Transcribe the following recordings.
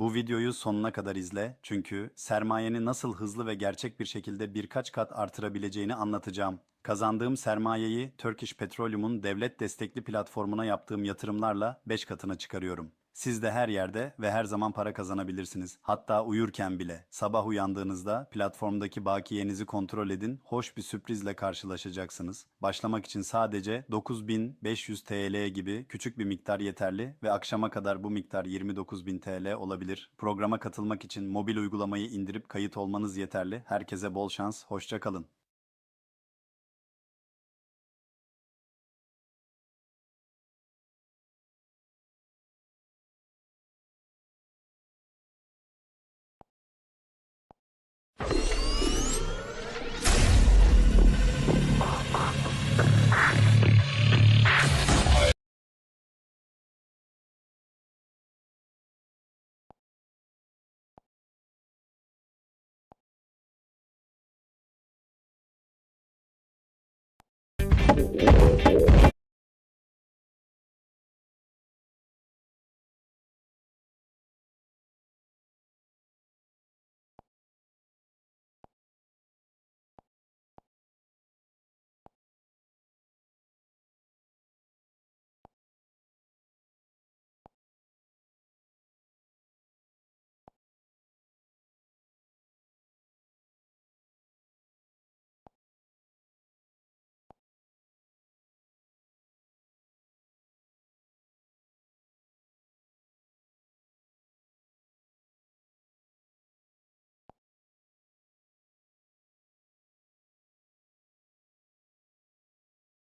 Bu videoyu sonuna kadar izle çünkü sermayeni nasıl hızlı ve gerçek bir şekilde birkaç kat artırabileceğini anlatacağım. Kazandığım sermayeyi Turkish Petroleum'un devlet destekli platformuna yaptığım yatırımlarla 5 katına çıkarıyorum. Siz de her yerde ve her zaman para kazanabilirsiniz. Hatta uyurken bile. Sabah uyandığınızda platformdaki bakiyenizi kontrol edin. Hoş bir sürprizle karşılaşacaksınız. Başlamak için sadece 9500 TL gibi küçük bir miktar yeterli ve akşama kadar bu miktar 29000 TL olabilir. Programa katılmak için mobil uygulamayı indirip kayıt olmanız yeterli. Herkese bol şans, hoşça kalın.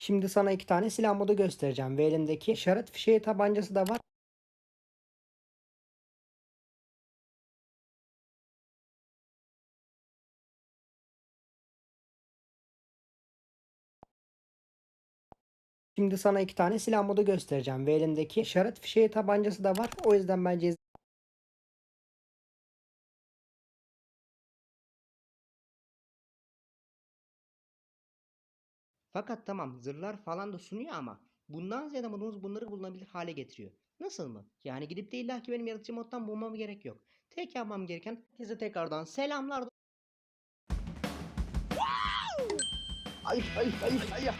Şimdi sana iki tane silah modu göstereceğim ve elimdeki işaret fişeği tabancası da var. Şimdi sana iki tane silah modu göstereceğim ve elimdeki işaret fişeği tabancası da var. O yüzden bence Fakat tamam zırhlar falan da sunuyor ama bundan ziyade modumuz bunları bulunabilir hale getiriyor. Nasıl mı? Yani gidip de illa ki benim yaratıcı moddan bulmam gerek yok. Tek yapmam gereken herkese tekrardan selamlar. Ay ay ay ay. ay.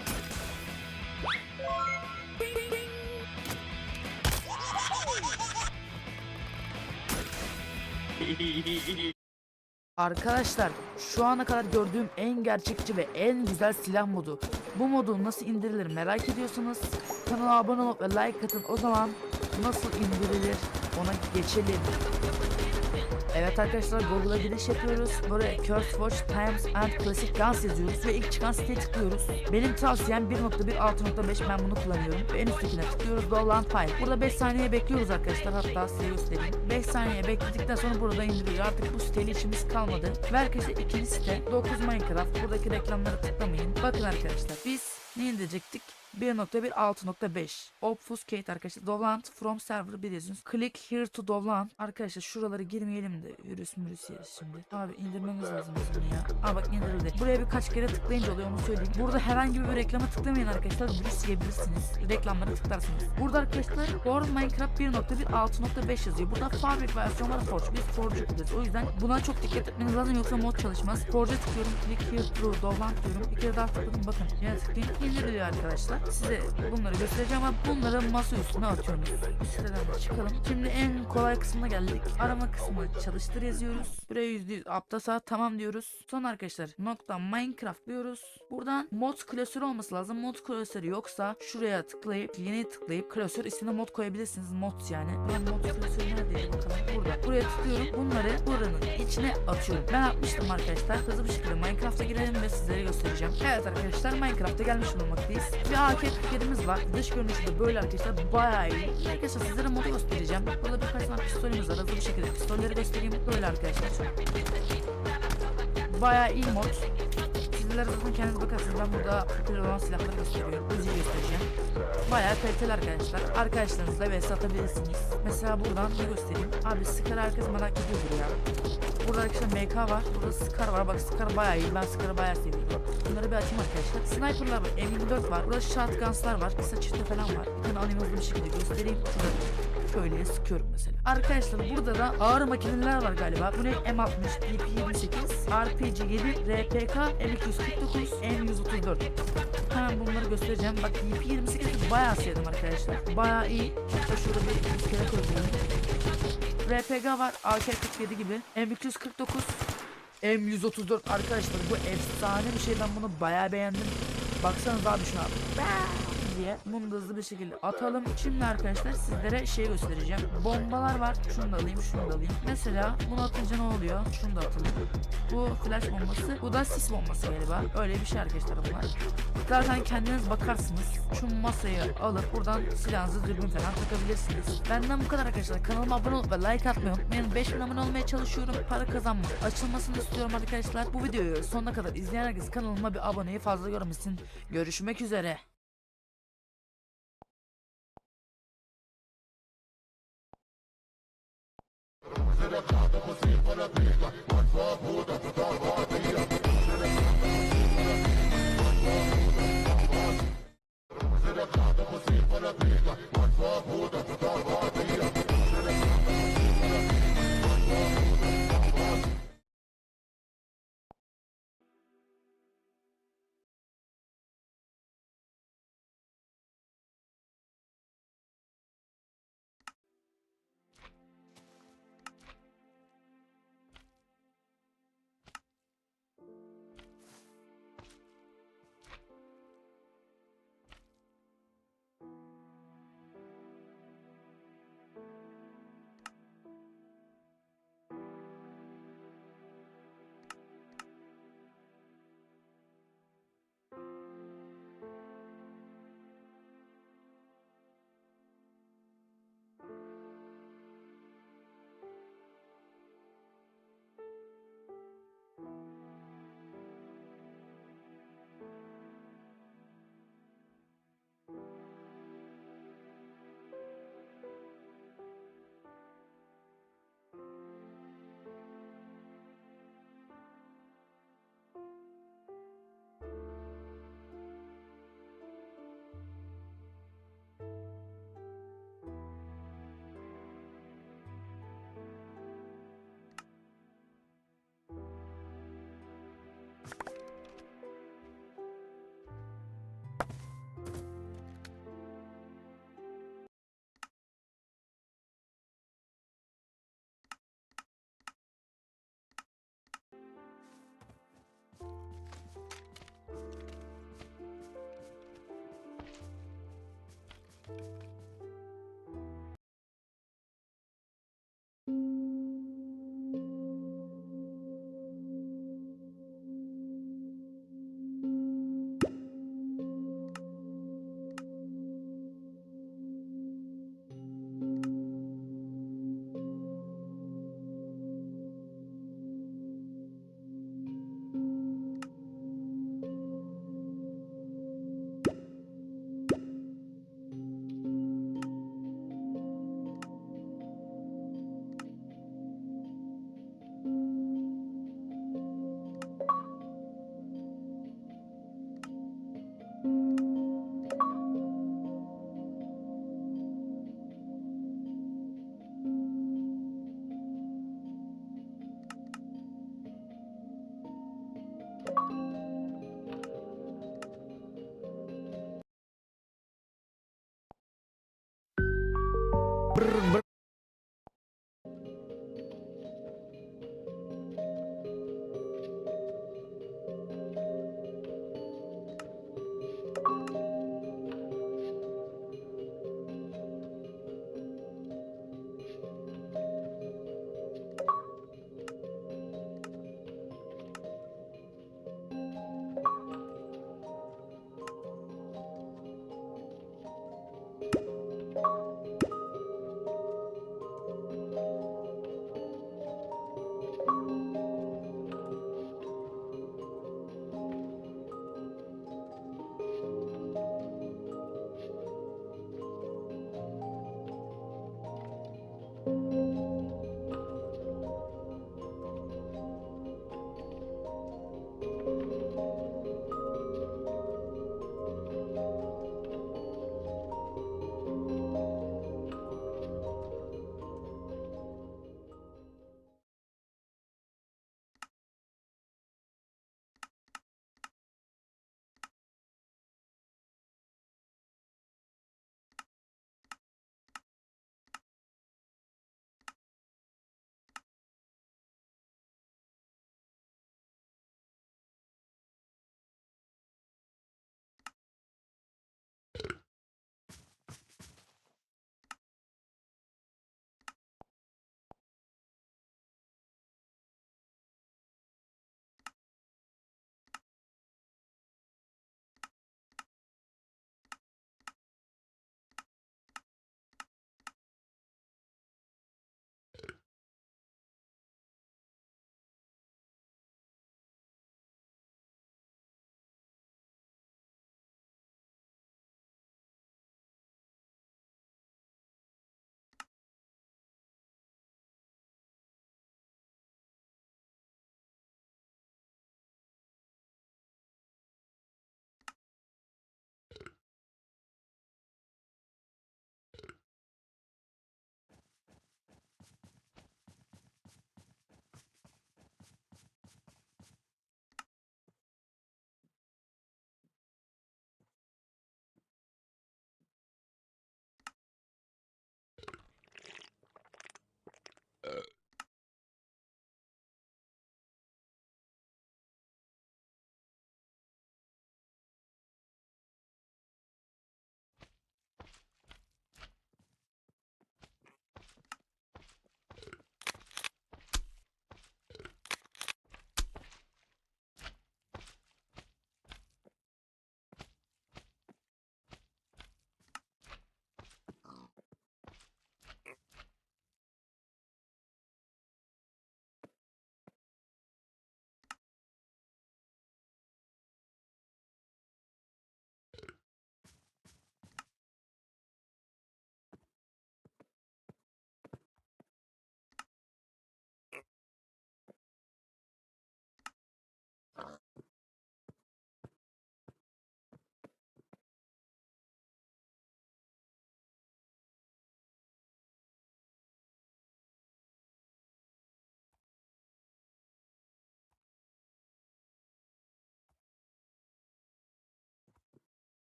Arkadaşlar şu ana kadar gördüğüm en gerçekçi ve en güzel silah modu. Bu modu nasıl indirilir merak ediyorsanız kanala abone olup ve like atın. O zaman nasıl indirilir? Ona geçelim. Evet arkadaşlar Google'a giriş yapıyoruz. Buraya Curse Watch Times and Classic Guns yazıyoruz ve ilk çıkan siteye tıklıyoruz. Benim tavsiyem 1.1 ben bunu kullanıyorum. Ve en üsttekine tıklıyoruz Dolan File. Burada 5 saniye bekliyoruz arkadaşlar. Hatta size göstereyim. 5 saniye bekledikten sonra burada indiriyor. Artık bu siteyle işimiz kalmadı. Ve arkadaşlar ikinci site 9 Minecraft. Buradaki reklamlara tıklamayın. Bakın arkadaşlar biz ne indirecektik? 1.1 6.5 Obfuscate arkadaşlar. Dolant from server biliyorsunuz. Click here to Dolant Arkadaşlar şuraları girmeyelim de virüs mürüs yeriz şimdi. Abi indirmemiz lazım bizim ya. Aa bak indirildi Buraya birkaç kere tıklayınca oluyor onu söyleyeyim. Burada herhangi bir reklama tıklamayın arkadaşlar. Virüs yiyebilirsiniz. Reklamlara tıklarsınız. Burada arkadaşlar World Minecraft 1.1 6.5 yazıyor. Burada Fabric versiyon var. Forge. Biz Forge'u kullanıyoruz O yüzden buna çok dikkat etmeniz lazım. Yoksa mod çalışmaz. Forge'a tıklıyorum. Click here to Dolant diyorum. Bir kere daha tıkladım. Bakın. Yine tıklayın indiriliyor arkadaşlar Size bunları göstereceğim ama bunları masa üstüne atıyoruz. Siteden de çıkalım. Şimdi en kolay kısmına geldik. Arama kısmı çalıştır yazıyoruz. Buraya %100 apta tamam diyoruz. Son arkadaşlar nokta Minecraft diyoruz. Buradan mod klasörü olması lazım. Mod klasörü yoksa şuraya tıklayıp yeni tıklayıp klasör ismine mod koyabilirsiniz. Mod yani. Ben mod klasörü neredeydi bakalım. Burada. Buraya tıklıyorum. Bunları buranın içine atıyorum. Ben atmıştım arkadaşlar. Hızlı bir şekilde Minecraft'a girelim ve sizlere göstereceğim. Evet arkadaşlar Minecraft'a gelmiş bulunmaktayız. Bir AK paketimiz var. Dış görünüşü de böyle arkadaşlar. Bayağı iyi. Arkadaşlar sizlere modu göstereceğim. Burada birkaç tane pistolümüz var. Hızlı bir şekilde pistolleri göstereyim. Böyle arkadaşlar. Bayağı iyi mod. Sizler zaten kendiniz bakarsınız. Ben burada popüler olan silahları gösteriyorum. Hızlı göstereceğim. Bayağı kaliteli arkadaşlar. Arkadaşlarınızla vs atabilirsiniz. Mesela buradan ne göstereyim? Abi Scar herkes merak ediyordur ya. Burada arkadaşlar MK var. Burada Scar var. Bak Scar bayağı iyi. Ben Scar'ı bayağı seviyorum. Bunları bir açayım arkadaşlar. Sniper'lar var. M24 var. Burada shotguns'lar var. Kısa çifte falan var. Bir tane hızlı bir şekilde göstereyim. Şurada. Şöyle sıkıyorum mesela. Arkadaşlar burada da ağır makineler var galiba. Bu ne? M60, DP28, RPG 7, RPK, M249, M134. Hemen bunları göstereceğim. Bak DP28'i bayağı sevdim arkadaşlar. Bayağı iyi. Hatta şurada bir iskelet koyuyorum. RPG var. AK-47 gibi. M249, M134 arkadaşlar bu efsane bir şey ben bunu bayağı beğendim. Baksanıza abi şuna Bam diye bunu da hızlı bir şekilde atalım. Şimdi arkadaşlar sizlere şey göstereceğim. Bombalar var. Şunu da alayım, şunu da alayım. Mesela bunu atınca ne oluyor? Şunu da atalım. Bu flash bombası. Bu da sis bombası galiba. Öyle bir şey arkadaşlar bunlar. Zaten kendiniz bakarsınız. Şu masayı alıp buradan silahınızı dürbün falan takabilirsiniz. Benden bu kadar arkadaşlar. Kanalıma abone olup ve like atmayı unutmayın. 5000 abone olmaya çalışıyorum. Para kazanmak açılmasını istiyorum arkadaşlar. Bu videoyu sonuna kadar izleyen herkes kanalıma bir aboneyi fazla görmesin. Görüşmek üzere. to the top of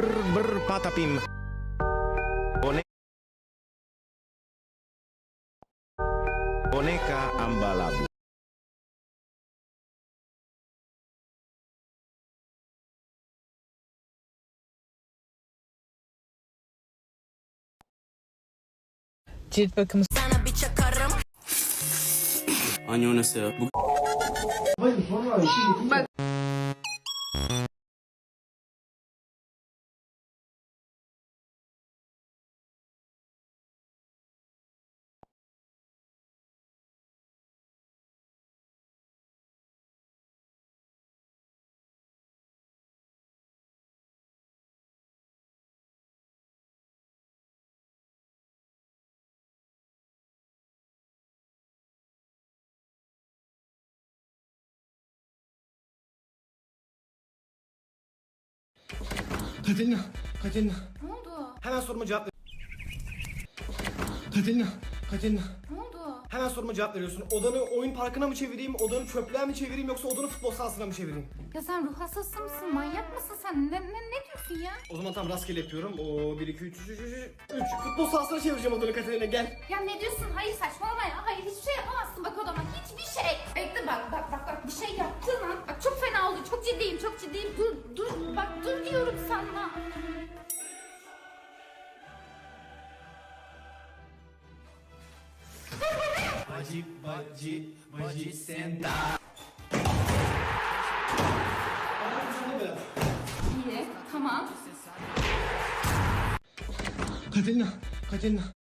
ber berpatapim. Boneka, boneka ambalabu. Cilt bakımı sana bir Katerina, Katerina. Ne oldu? Hemen soruma cevap ver. Katerina, Katerina. Ne oldu? Hemen soruma cevap veriyorsun. Odanı oyun parkına mı çevireyim, odanı çöplüğe mi çevireyim yoksa odanı futbol sahasına mı çevireyim? Ya sen ruh hastası mısın? Manyak mısın sen? Ne, ne, ne diyorsun ya? O zaman tam rastgele yapıyorum. O 1 2 3 3 3 3 Futbol sahasına çevireceğim odanı Katerina gel. Ya ne diyorsun? Hayır saçmalama ya. Hayır hiçbir şey yapamazsın bak odama. Hiçbir şey. Bekle bak bak bak bak. Bir şey yaptın lan. Bak çok fena oldu. Çok ciddiyim çok ciddiyim. Dur dur. Bak dur diyorum sana. İyi tamam. Katerina, Katerina.